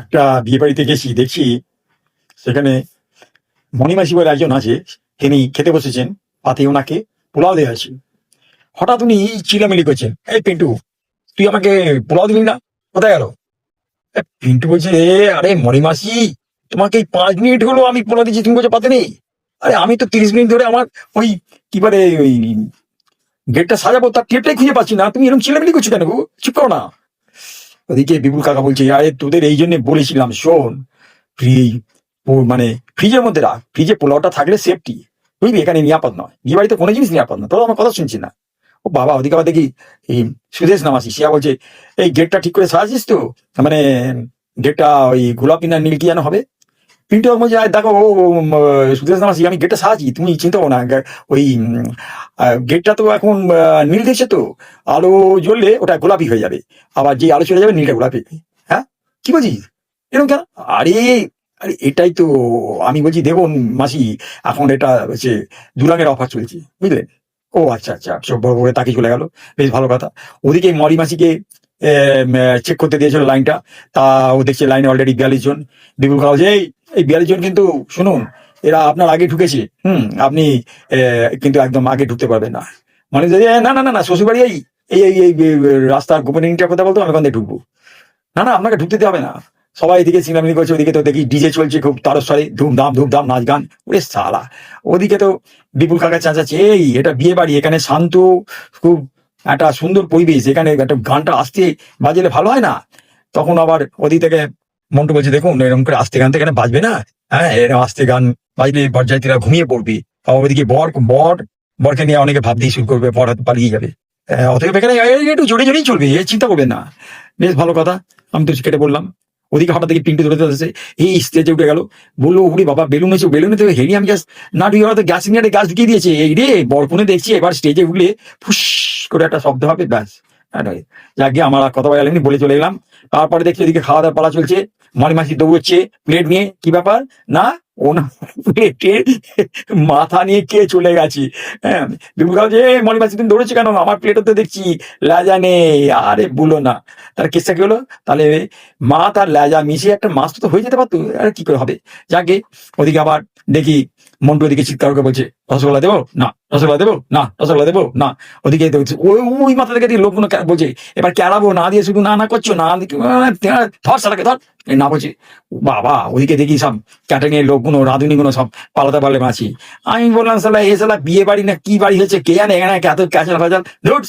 একটা বিয়ে বাড়িতে গেছি, দেখছি সেখানে মণিমাসি বলে একজন আছে, তিনি খেতে বসেছেন, পাতে ওনাকে পোলাও দেওয়া আছে হঠাৎ উনি চিলামিলি করছেন, এই পিন্টু, তুই আমাকে পোলাও দিবি না? কোথায় গেল? পিন্টু বলছে, আরে মণিমাসি, তোমাকে এই পাঁচ মিনিট হলো আমি পোলাও দিচ্ছি তুমি বলছো পাতে নেই? আরে, আমি তো তিরিশ মিনিট ধরে আমার ওই কি বলে, ওই গেটটা সাজাবো, তার টেপটাই খুঁজে পাচ্ছি না, তুমি এরকম চিলামিলি করছ কেন চুপ করো না। ওদিকে বিপুল কাকা বলছে, আরে তোদের এই জন্য বলেছিলাম, শোন ফ্রিজ মানে ফ্রিজের মধ্যে রাখ। ফ্রিজে পোলাওটা থাকলে সেফটি বুঝলি? এখানে নিরাপদ নয়। বিয়ে বাড়িতে কোনো জিনিস নিরাপদ নয়। তোরা আমার কথা শুনছি না। ও বাবা, ওদিকে আবার দেখি, এই সুদেশ নাম আসি সিয়া বলছে, এই গেটটা ঠিক করে সাজাছিস তো? মানে গেটটা ওই গোলাপি না নীল কি যেন হবে? পিন্টু বাবু বলছে দেখো, ও সুদেশ নামাসি আমি গেটটা সাজাছি তুমি চিন্তা না ওই গেটটা তো এখন নীল দেখছে তো, আলো জ্বললে ওটা গোলাপি হয়ে যাবে, আবার যে আলো চলে যাবে নীলটা গোলাপি হ্যাঁ কি বলছিস? এরকম কেন? আরে আরে এটাই তো, আমি বলছি, দেখুন মাসি, এখন এটা হচ্ছে দু রঙের অফার চলছে বুঝলেন ও আচ্ছা আচ্ছা সব বড় বড় তাকে চলে গেল, বেশ ভালো কথা। ওদিকে মরি মাসিকে চেক করতে দিয়েছিল লাইনটা তা ও দেখছে লাইনে অলরেডি বিয়াল্লিশ জন, বিপুল খাওয়া এই এই বিয়াল্লিশ জন কিন্তু শুনুন এরা আপনার আগে ঢুকেছে হুম আপনি কিন্তু একদম আগে ঢুকতে পারবেন না। মানে যে, "এ, না না না না শ্বশুরবাড়ি এই এই এই এই এই রাস্তার গোপনীয়টার কথা বলতো আমি ওখান থেকে ঢুকবো। না না আপনাকে ঢুকতে হবে না। সবাই এদিকে সিনেমানি করছে ওদিকে তো দেখি ডিজে চলছে খুব তারস্বরে ধুমধাম ধুমধাম নাচ গান। ওরে সালা ওদিকে তো বিপুল কাকা চাচাচ্ছে এই এটা বিয়ে বাড়ি এখানে শান্ত খুব একটা সুন্দর পরিবেশ এখানে একটা গানটা আসতে বাজলে ভালো হয় না। তখন আবার ওদিক থেকে মন্টু বলছে দেখুন এরকম করে আস্তে গান তো এখানে বাজবে না? হ্যাঁ এরকম আস্তে গান বাজলে বরযাত্রীরা ঘুমিয়ে পড়বে। ওদিকে বর বর বরকে নিয়ে অনেকে ভাবতেই শুরু করবে বর পালিয়ে যাবে। আহ, অতএব এখানে একটু জোরে জোরেই চলবে এ চিন্তা করবেন না। বেশ ভালো কথা আমি তো কেটে বললাম। ওদিকে হঠাৎ দেখি পিন্টু ধরে ধরেছে এই স্টেজে উঠে গেল। বলল উড়ি বাবা বেলুন এসে বেলুনে তো হেরিয়াম গ্যাস না ঢুকে হয়তো গ্যাস সিলিন্ডারে গ্যাস ঢুকিয়ে দিয়েছে। এই রে বরপুনে দেখছি এবার স্টেজে উঠলে ফুস করে একটা শব্দ হবে ব্যাস। যাকে আমার আর কথা বলা বলে চলে এলাম। তারপরে দেখছি ওদিকে খাওয়া দাওয়া পালা চলছে। মনি মাসি দৌড়চ্ছে প্লেট নিয়ে, কি ব্যাপার? না, ও না মাথা নিয়ে কে চলে গেছে? হ্যাঁ মনি মাসি, তুমি দৌড়েছো কেন? আমার প্লেটে তো দেখছি, লাজা নেই। আরে বলো না। তার কেসটা কি হলো? তাহলে মা তার লেজা মিশিয়ে একটা মাছ তো হয়ে যেতে পারতো, আরে কি করে হবে? যাকে ওদিকে আবার দেখি মন্টু ওদিকে চিৎকার করে বলছে, রসগোল্লা দেবো? না। রসগোল্লা দেবো? না। রসগোল্লা দেবো? না। ওদিকে ওই মাথা থেকে লোকগুলো বলছে এবার কেড়াবো না দিয়ে শুধু না না করছ না ধর সারাকে ধর। না বলছে বাবা ওদিকে দেখি সব ক্যাটারিং এর লোকগুলো রাঁধুনিগুলো সব পালাতে পারলে মাছি আমি বললাম সালা এ সালা বিয়ে বাড়ি না কি বাড়ি হয়েছে কে জানে এখানে এত ক্যাচাল ফাচাল ধুর